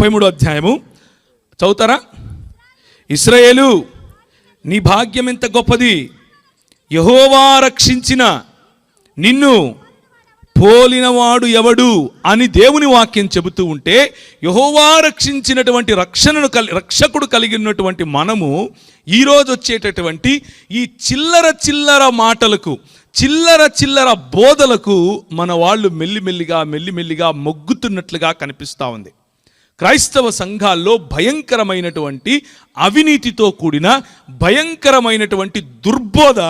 ముప్పై మూడో అధ్యాయము. చదువుతారా? ఇస్రాయేలు నీ భాగ్యం ఎంత గొప్పది? యహోవా రక్షించిన నిన్ను పోలినవాడు ఎవడు అని దేవుని వాక్యం చెబుతూ ఉంటే యహోవా రక్షించినటువంటి రక్షణను కలి రక్షకుడు కలిగి ఉన్నటువంటి మనము ఈరోజు వచ్చేటటువంటి ఈ చిల్లర చిల్లర మాటలకు చిల్లర చిల్లర బోధలకు మన వాళ్ళు మెల్లిమెల్లిగా మెల్లిమెల్లిగా మొగ్గుతున్నట్లుగా కనిపిస్తూ ఉంది. క్రైస్తవ సంఘాల్లో భయంకరమైనటువంటి అవినీతితో కూడిన భయంకరమైనటువంటి దుర్బోధ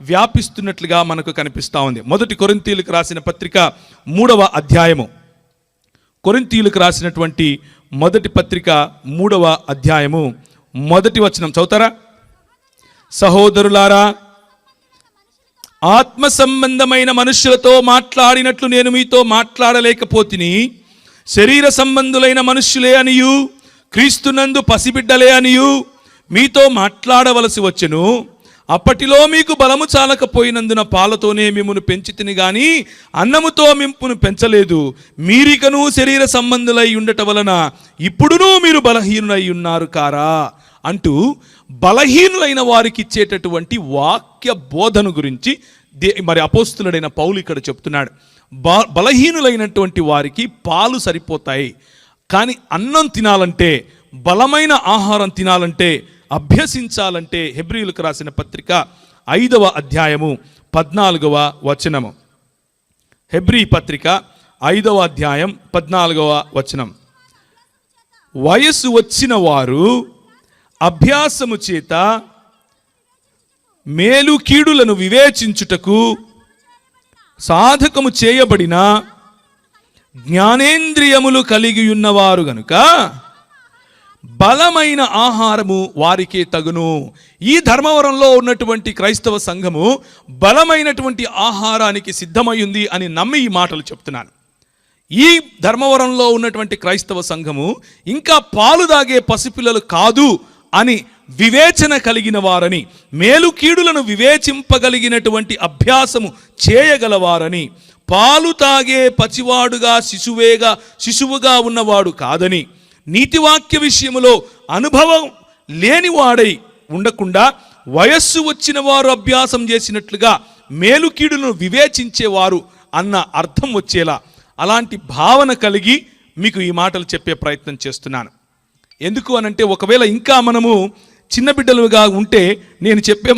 వ్యాపిస్తున్నట్లుగా మనకు కనిపిస్తూ ఉంది. మొదటి కొరింతీలకు రాసిన పత్రిక మూడవ అధ్యాయము. కొరింతీయులకు రాసినటువంటి మొదటి పత్రిక మూడవ అధ్యాయము. మొదటి వచనం చదువుతారా? సహోదరులారా ఆత్మ సంబంధమైన మనుషులతో మాట్లాడినట్లు నేను మీతో మాట్లాడలేకపోతిని శరీర సంబంధులైన మనుష్యులే అనియు క్రీస్తునందు పసిబిడ్డలే అనియు మీతో మాట్లాడవలసి వచ్చెను. అప్పటిలో మీకు బలము చాలకపోయినందున పాలతోనే మిమ్మను పెంచితిని గాని అన్నముతో మింపును పెంచలేదు. మీరికను శరీర సంబంధులై ఉండటం వలన ఇప్పుడునూ మీరు బలహీనులై ఉన్నారు కారా? అంటూ బలహీనులైన వారికి ఇచ్చేటటువంటి వాక్య బోధన గురించి దే మరి అపోస్తులుడైన పౌలు ఇక్కడ చెప్తున్నాడు. బ బలహీనులైనటువంటి వారికి పాలు సరిపోతాయి. కానీ అన్నం తినాలంటే బలమైన ఆహారం తినాలంటే అభ్యసించాలంటే హెబ్రియులకు రాసిన పత్రిక ఐదవ అధ్యాయము పద్నాలుగవ వచనము. హెబ్రీ పత్రిక ఐదవ అధ్యాయం పద్నాలుగవ వచనం. వయస్సు వచ్చిన వారు అభ్యాసము చేత మేలు కీడులను వివేచించుటకు సాధకము చేయబడిన జ్ఞానేంద్రియములు కలిగి ఉన్నవారు గనుక బలమైన ఆహారము వారికే తగును. ఈ ధర్మవరంలో ఉన్నటువంటి క్రైస్తవ సంఘము బలమైనటువంటి ఆహారానికి సిద్ధమైంది అని నమ్మి ఈ మాటలు చెప్తున్నాను. ఈ ధర్మవరంలో ఉన్నటువంటి క్రైస్తవ సంఘము ఇంకా పాలు దాగే పసిపిల్లలు కాదు అని వివేచన కలిగిన వారని మేలుకీడులను వివేచింపగలిగినటువంటి అభ్యాసము చేయగలవారని పాలు తాగే పచివాడుగా శిశువేగా శిశువుగా ఉన్నవాడు కాదని నీతివాక్య విషయములో అనుభవం లేనివాడై ఉండకుండా వయస్సు వచ్చిన వారు అభ్యాసం చేసినట్లుగా మేలుకీడులను వివేచించేవారు అన్న అర్థం వచ్చేలా అలాంటి భావన కలిగి మీకు ఈ మాటలు చెప్పే ప్రయత్నం చేస్తున్నాను. ఎందుకు అనంటే ఒకవేళ ఇంకా మనము చిన్న బిడ్డలుగా ఉంటే నేను చెప్పే